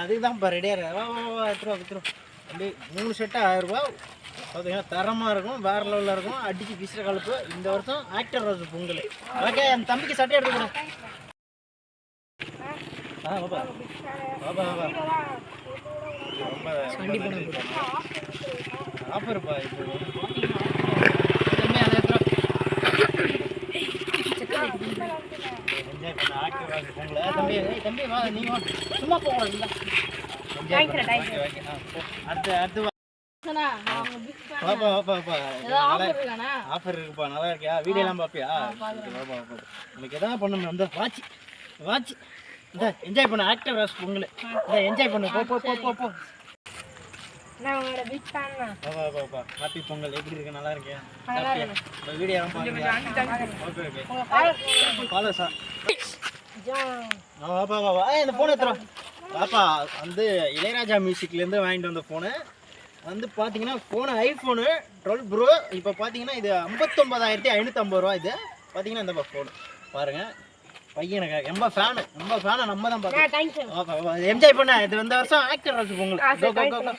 அதுக்கு தான் இப்போ ரெடியாக வா வா வா தம்பி மூணு செட்டு ஆயிரம் ரூபா பார்த்தீங்கன்னா தரமாக இருக்கும் வேற லெவலில் இருக்கும். அடிச்சு பிசுற கலப்பு இந்த வருஷம் ஆக்டர் ரோஸ் பொங்கல். ஓகே என் தம்பிக்கு சட்டை எடுத்துக்கிறேன் ஆ பாப்பா பாப்பா பாப்பா ரொம்ப ஆஃபர்ப்பா இப்போ என்ஜாய் பண்ண பொங்கல் ஏய், தம்பி ஏய், தம்பி வா சும்மா போகலாம் இல்லை போ. அடுத்து அடுத்து வா. வாப்பா வாப்பா வாப்பா ஆஃபர் இருக்குப்பா நல்லா இருக்கியா? வீடியோலாம் பார்ப்பியா சரி, வாப்பா வாப்பா உனக்கு எதாவது பண்ணணும் அந்த வாட்ச். வாட்ச். இந்த என்ஜாய் பண்ண ஆக்டர் ராஸ் பொங்கல். இந்த என்ஜாய் பண்ணு. போ போ போ போ ஹாப்பி பொங்கல் எப்படி இருக்கு? நல்லா வீடியோலாம் பாருங்க. ஓகே ஓகே ஃபாலோ சார் வாப்பா வாப்பா ஏய் இந்த ஃபோன் எடுத்துரும் வாப்பா வந்து இளையராஜா மியூசிக்லேருந்து வாங்கிட்டு வந்த ஃபோனு வந்து பார்த்தீங்கன்னா ஃபோனு ஐஃபோனு டுவெல் ப்ரோ இப்போ பார்த்தீங்கன்னா இது ஐம்பத்தொம்பதாயிரத்தி ஐநூற்றம்பது ரூபா இது. பார்த்தீங்கன்னா இந்த ஃபோனு பாருங்கள் பையனுக்கு ரொம்ப ஃபேனு ரொம்ப ஃபேனை நம்ம தான் பார்க்கணும். என்ஜாய் பண்ண. இது இந்த வருஷம் actor Raj Pongal. Go go go